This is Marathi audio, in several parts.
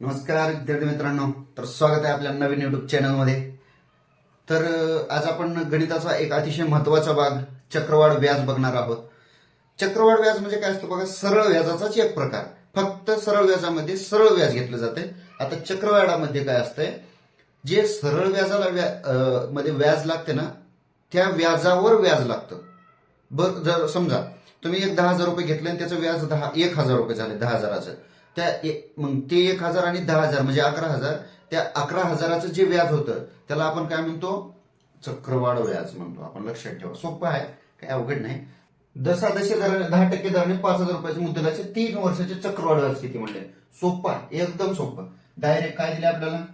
नमस्कार विद्यार्थी मित्रांनो. तर स्वागत आहे आपल्या नवीन युट्यूब चॅनलमध्ये तर आज आपण गणिताचा एक अतिशय महत्त्वाचा भाग चक्रवाढ व्याज बघणार आहोत. चक्रवाढ व्याज म्हणजे काय असतं बघा सरळ व्याजाचाच एक प्रकार. फक्त सरळ व्याजामध्ये सरळ व्याज घेतलं जाते आता चक्रवाढामध्ये काय असतंय जे सरळ व्याजाला व्या मध्ये व्याज लागते ना त्या व्याजावर व्याज लागतं. बघ जर समजा तुम्ही एक दहा हजार रुपये घेतले आणि त्याचं व्याज दहा एक हजार रुपये झाले दहा हजाराचं. त्या मग ते एक हजार आणि दहा हजार म्हणजे अकरा हजार. त्या अकरा हजाराचं जे व्याज होतं त्याला आपण काय म्हणतो? चक्रवाढ व्याज म्हणतो. आपण लक्षात ठेवा. सोपं आहे. काही अवघड नाही. दसा दशे दराने दहा टक्के दराने पाच हजार रुपयाचे मुद्दलाचे तीन वर्षाचे चक्रवाढ व्याज किती म्हणले? सोपं आहे. एकदम सोपं. डायरेक्ट काय दिले आपल्याला?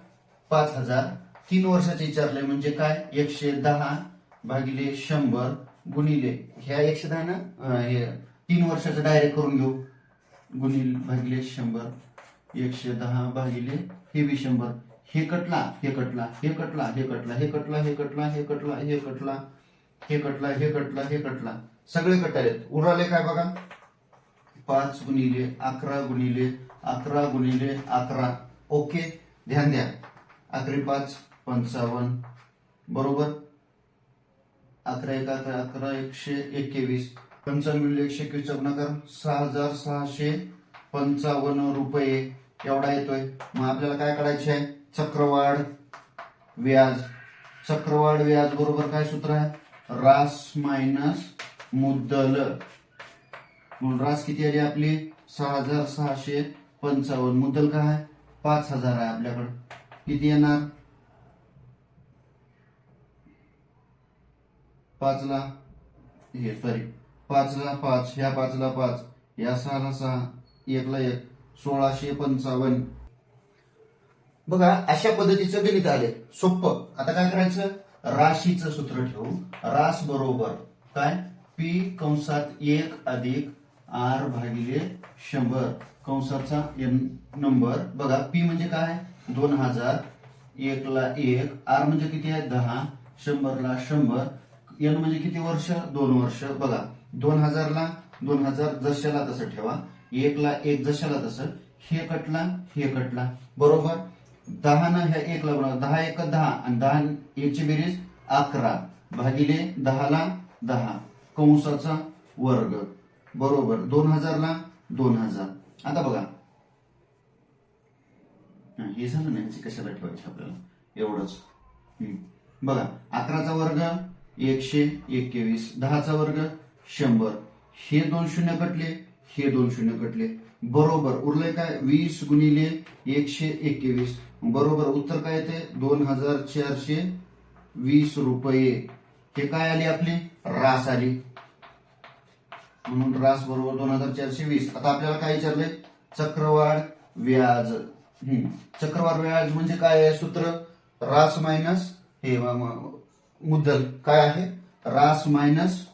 पाच हजार. तीन वर्षाचे विचारले म्हणजे काय? एकशे दहा भागिले शंभर गुणिले. ह्या एकशे दहा ना? तीन वर्षाचं डायरेक्ट करून घेऊ. गुणिले भागिले शंभर एकशे दहा भागिले हे बी शंभर हे कटला हे कटला हे कटला हे कटला हे कटला हे कटला हे कटला हे कटला हे कटला हे कटला हे कटला सगळे कटालेत उरले काय बघा पाच गुणिले अकरा गुणिले अकरा गुणिले अकरा ओके ध्यान द्या अकरे पाच पंचावन्न बरोबर अकरा एक अकरा अकरा एकशे एक्केवीस पंचावन्न गुणिले एकशे एकवीसचा गुणाकार सहा हजार सहाशे पंचावन्न रुपये एवढा येतोय. मग आपल्याला काय करायचे आहे? चक्रवाढ व्याज. चक्रवाढ व्याज बरोबर काय सूत्र आहे? रास मायनस मुद्दल. म्हणून रास किती आली आपली? सहा हजार सहाशे पंचावन्न. मुद्दल काय आहे? पाच हजार आहे आपल्याकडं. किती येणार? पाचला हे सॉरी पाचला पाच ह्या पाचला पाच या सहाला सहा एकला एक सोळाशे पंचावन्न. बघा अशा पद्धतीचं गणित आले सोपं. आता काय करायचं? राशीचं सूत्र ठेवू रास बरोबर काय? पी कंसात एक अधिक आर भागिले शंभर. कंसाचा एन नंबर बघा पी म्हणजे काय? दोन हजार एकला एक आर म्हणजे किती आहे? दहा. शंभरला शंभर. एन म्हणजे किती वर्ष? दोन वर्ष. बघा दोन हजारला दोन हजार जशाला तसं ठेवा. एकला एक जशाला तसं. हे कटला हे कटला. बरोबर? दहा ना ह्या एकला बरोबर दहा एक दहा आणि दहा एकची बेरीज अकरा. भागिले दहाला दहा. कंसाचा वर्ग. बरोबर? दोन हजारला दोन हजार. आता बघा. हे झालं नाही कशाला ठेवायचं आपल्याला? एवढंच. हम्म. बघा अकराचा वर्ग एकशे एकवीस. दहाचा वर्ग शंभर. हे दोन शून्य कटले हे दोन शून्य कटले. बरोबर उरले काय? वीस गुणिले एकशे एकवीस. बरोबर उत्तर काय येते? दोन हजार चारशे वीस रुपये. हे काय आली आपली? रास आली. म्हणून रास बरोबर दोन हजार चारशे वीस. आता आपल्याला काय विचारले चक्रवाढ व्याज. चक्रवाढ व्याज म्हणजे काय आहे? सूत्र रास मायनस हे मुद्दल. काय आहे? रास मायनस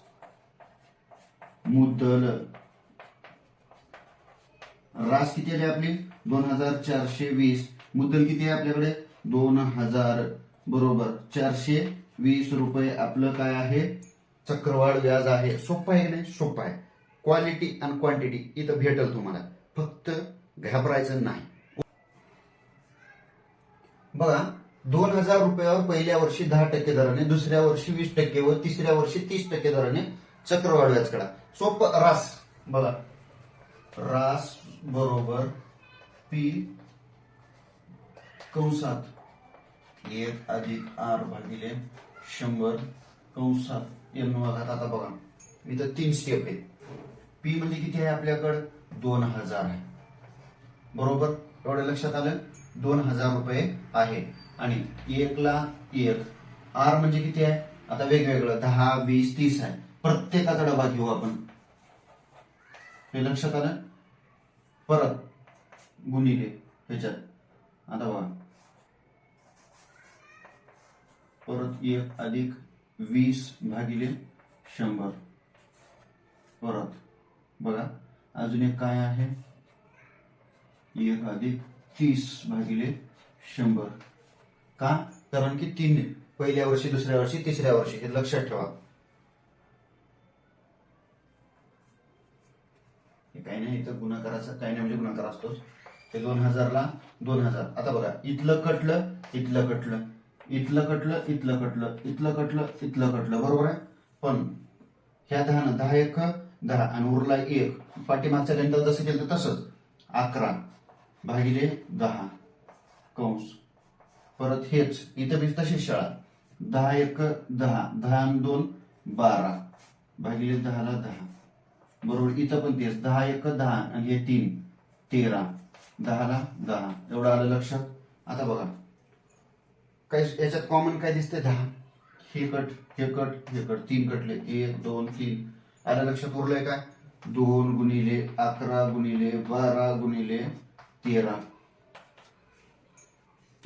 मुद्दल. रास किती आली आपली? दोन हजार चारशे वीस. मुद्दल किती आहे आपल्याकडे? दोन हजार. बरोबर. चारशे वीस रुपये आपलं काय आहे? चक्रवाढ व्याज आहे. सोपं आहे की नाही? सोपं आहे. क्वालिटी आणि क्वांटिटी इथं भेटल तुम्हाला. फक्त घाबरायचं नाही. बघा दोन हजार रुपयावर पहिल्या वर्षी दहा टक्के दराने दुसऱ्या वर्षी वीस टक्के व तिसऱ्या वर्षी तीस टक्के दराने चक्रवाढ व्याज काढा. सोपं रास. बघा रास बरोबर पी कंसात एक अधिक आर भागिले शंभर कंसात एम भागात. आता बघा. इथं तीन स्टेप आहेत. पी म्हणजे किती आहे आपल्याकडं? दोन हजार आहे. बरोबर? एवढं लक्षात आलं? दोन हजार रुपये आहे. आणि एकला एक. आर म्हणजे किती आहे? आता वेगवेगळं. दहा वीस तीस आहे. प्रत्येकाचा डबा घेऊ आपण. हे लक्षात आलं? परत गुणिले ह्याच्यात. आता बघा. परत एक अधिक वीस भागिले शंभर. परत. बघा. अजून एक काय आहे? एक अधिक तीस भागिले शंभर. का? कारण की तीन. पहिल्या वर्षी दुसऱ्या वर्षी तिसऱ्या वर्षी. हे लक्षात ठेवा. हे काही नाही इथं गुणाकाराचा काही नाही म्हणजे गुणाकार असतोच. हे दोन हजारला दोन हजार. आता बघा इथलं कटलं इथलं कटलं. इथलं कटलं इथलं कटलं. इथलं कटलं इथलं कटलं. बरोबर आहे? पण ह्या दहानं दहा एक दहा. आणि उरला एक. पाठीमागच्या गणितात जसं केलं तसंच. अकरा भागिले दहा. कंस. परत हेच. इथं बी तशीच शाळा. दहा एक दहा. दहा आणि दोन बारा. भागिले दहाला दहा. बरोबर इथं पण तेच. दहा एक दहा आणि हे तीन. तेरा. दहाला दहा. एवढं आलं लक्षात? आता बघा. काय याच्यात कॉमन काय दिसतंय? दहा. हे कट हे कट हे कट. तीन कटले. एक दोन तीन. आलं लक्षात उरलंय काय दोन गुणिले अकरा गुणिले बारा गुणिले तेरा.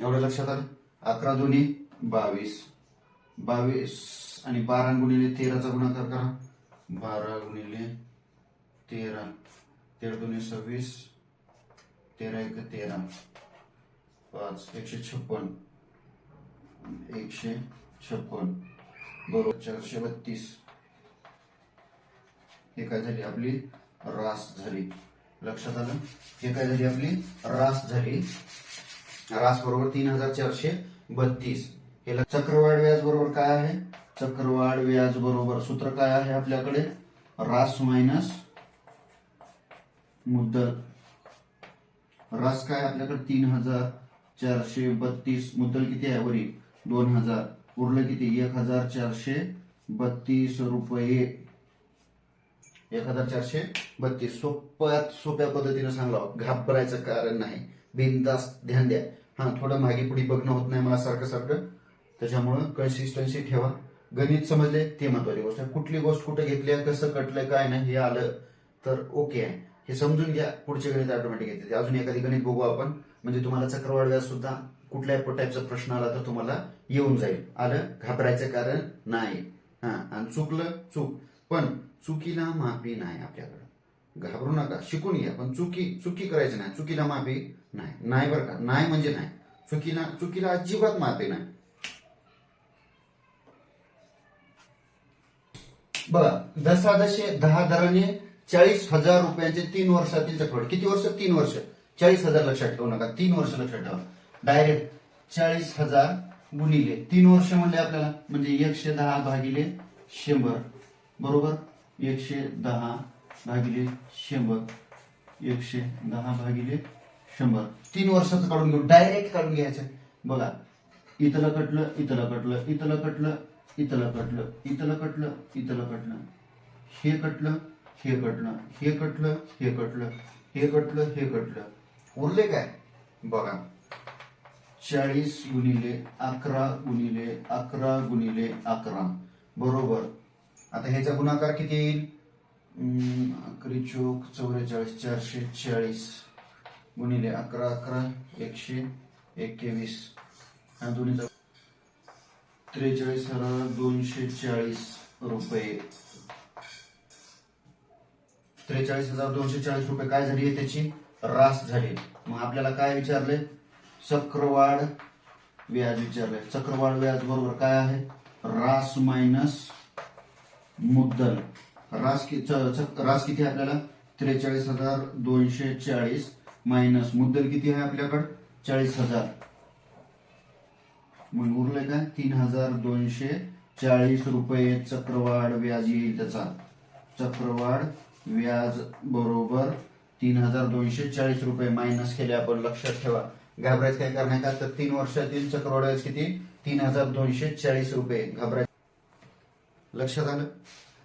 एवढं लक्षात आलं? अकरा दोन्ही बावीस. बावीस आणि बारा गुणिले तेराचा गुणाकार करा. बारा गुणिले तेरा तेरा दोन्ही सव्वीस तेरा एक तेरा. पाच एकशे छप्पन एकशे छप्पन. बरोबर चारशे बत्तीस. हे काय झाली आपली? रास झाली. लक्षात आलं? हे काय झाली आपली? रास झाली. रास बरोबर तीन हजार चारशे बत्तीस. हे चक्रवाढ व्याज बरोबर काय आहे? चक्रवाढ व्याज बरोबर सूत्र काय आहे आपल्याकडे? रास मायनस मुद्दल. रस काय आपल्याकडे? तीन हजार चारशे बत्तीस. मुद्दल किती आहे वरी? दोन हजार. उरलं किती? एक हजार चारशे बत्तीस रुपये. एक हजार चारशे बत्तीस. सोप्यात सोप्या पद्धतीने सांगला घाबरायचं कारण नाही. बिनदास ध्यान द्या. हा थोडं मागे पुढे बघणं होत नाही मला सारखं सारखं. त्याच्यामुळं कन्सिस्टन्सी ठेवा. गणित समजले? ते महत्वाची गोष्ट आहे. कुठली गोष्ट कुठे घेतली आहे कसं कटलंय काय नाही हे आलं तर ओके आहे. हे समजून घ्या पुढचे गणित ऑटोमॅटिक येते. अजून एखादी गणित बघू आपण. म्हणजे तुम्हाला चक्रवाढ व्याज सुद्धा कुठल्या टाईपचा प्रश्न आला तर तुम्हाला येऊन जाईल. आलं? घाबरायचं कारण नाही. हा आणि चुकलं? चूक. पण चुकीला माफी नाही आपल्याकडं. घाबरू नका. शिकून घ्या. पण चुकी चुकी करायची नाही. चुकीला माफी नाही. नाही बरं का? नाही म्हणजे नाही. चुकीला चुकीला अजिबात माफी नाही. बघा दशादशे दहा दराने चाळीस हजार रुपयांचे तीन वर्षातील चक्रवाढ. किती वर्ष? तीन वर्ष. चाळीस हजार लक्षात ठेवू नका. तीन वर्ष लक्षात ठेवा. डायरेक्ट चाळीस हजार गुणिले. तीन वर्ष म्हणले आपल्याला. म्हणजे एकशे दहा भागिले शंभर. बरोबर? एकशे दहा भागिले शंभर. एकशे दहा भागिले शंभर. तीन वर्षाचं काढून घेऊ. डायरेक्ट काढून घ्यायचं. बघा. इथलं कटलं इथलं कटलं इथलं कटलं इथलं कटलं इथलं कटलं इथलं कटलं. हे कटलं हे कटलं हे कटलं हे कटलं हे कटलं हे कटलं उरले काय? बघा. चाळीस गुणिले अकरा गुणिले अकरा गुणिले अकरा. बरोबर. आता ह्याचा गुणाकार किती येईल? अकरी चोक चौवेचाळीस चारशे चाळीस गुणिले अकरा अकरा एकशे एकवीस हा दोन्हीचा त्रेचाळीस हजार दोनशे चाळीस रुपये. त्रेचाळीस हजार दोनशे चाळीस रुपये काय झाली त्याची? रास झाली मग आपल्याला काय विचारले चक्रवाढ व्याज विचारले चक्रवाढ व्याज बरोबर काय आहे? रास मायनस मुद्दल. रास कि रास किती आहे आपल्याला? त्रेचाळीस हजार दोनशे चाळीस मायनस मुद्दल किती आहे आपल्याकडं? चाळीस हजार. मग उरले काय? तीन हजार दोनशे चाळीस रुपये चक्रवाढ व्याज येईल त्याचा. चक्रवाढ व्याज बरोबर तीन हजार दोनशे चाळीस रुपये मायनस केले आपण लक्षात ठेवा. घाबरायचं काय करणार का? तर तीन वर्षातील चक्रवाढ व्याज किती? तीन हजार दोनशे चाळीस रुपये. घाबराय लक्षात आलं?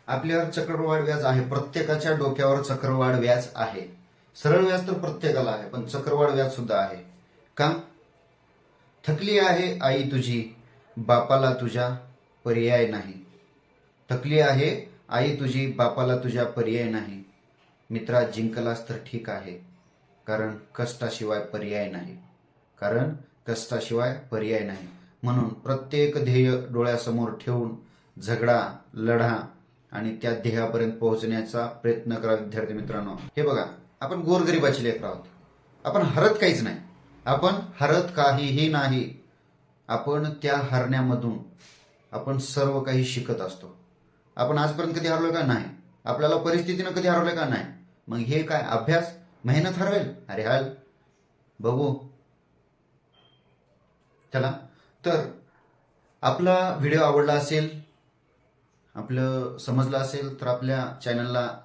आपल्यावर चक्रवाढ व्याज आहे. प्रत्येकाच्या डोक्यावर चक्रवाढ व्याज आहे. सरळ व्याज तर प्रत्येकाला आहे पण चक्रवाढ व्याज सुद्धा आहे. का? थकली आहे आई तुझी बापाला तुझ्या पर्याय नाही. थकली आहे आई तुझी बापाला तुझ्या पर्याय नाही. मित्रा जिंकलास तर ठीक आहे. कारण कष्टाशिवाय पर्याय नाही. कारण कष्टाशिवाय पर्याय नाही. म्हणून प्रत्येक ध्येय डोळ्यासमोर ठेवून झगडा लढा आणि त्या ध्येयापर्यंत पोहोचण्याचा प्रयत्न करा विद्यार्थी मित्रांनो. हे बघा आपण गोरगरिबाची लेकर आहोत. आपण हरत काहीच नाही. आपण हरत काहीही नाही. आपण त्या हरण्यामधून आपण सर्व काही शिकत असतो. आपण आजपर्यंत कधी हरलोय का? नाही. आपल्याला परिस्थितीनं कधी हरवलंय का? नाही. मग हे काय अभ्यास? मेहनत हरवेल? अरे हाल. बघू. चला. तर आपला व्हिडिओ आवडला असेल आपलं समजलं असेल तर आपल्या चॅनलला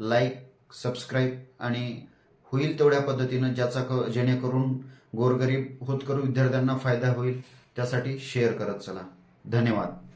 लाईक सबस्क्राईब आणि होईल तेवढ्या पद्धतीनं ज्याचा क जेणेकरून गोरगरीब होत करू विद्यार्थ्यांना फायदा होईल त्यासाठी शेअर करत चला. धन्यवाद.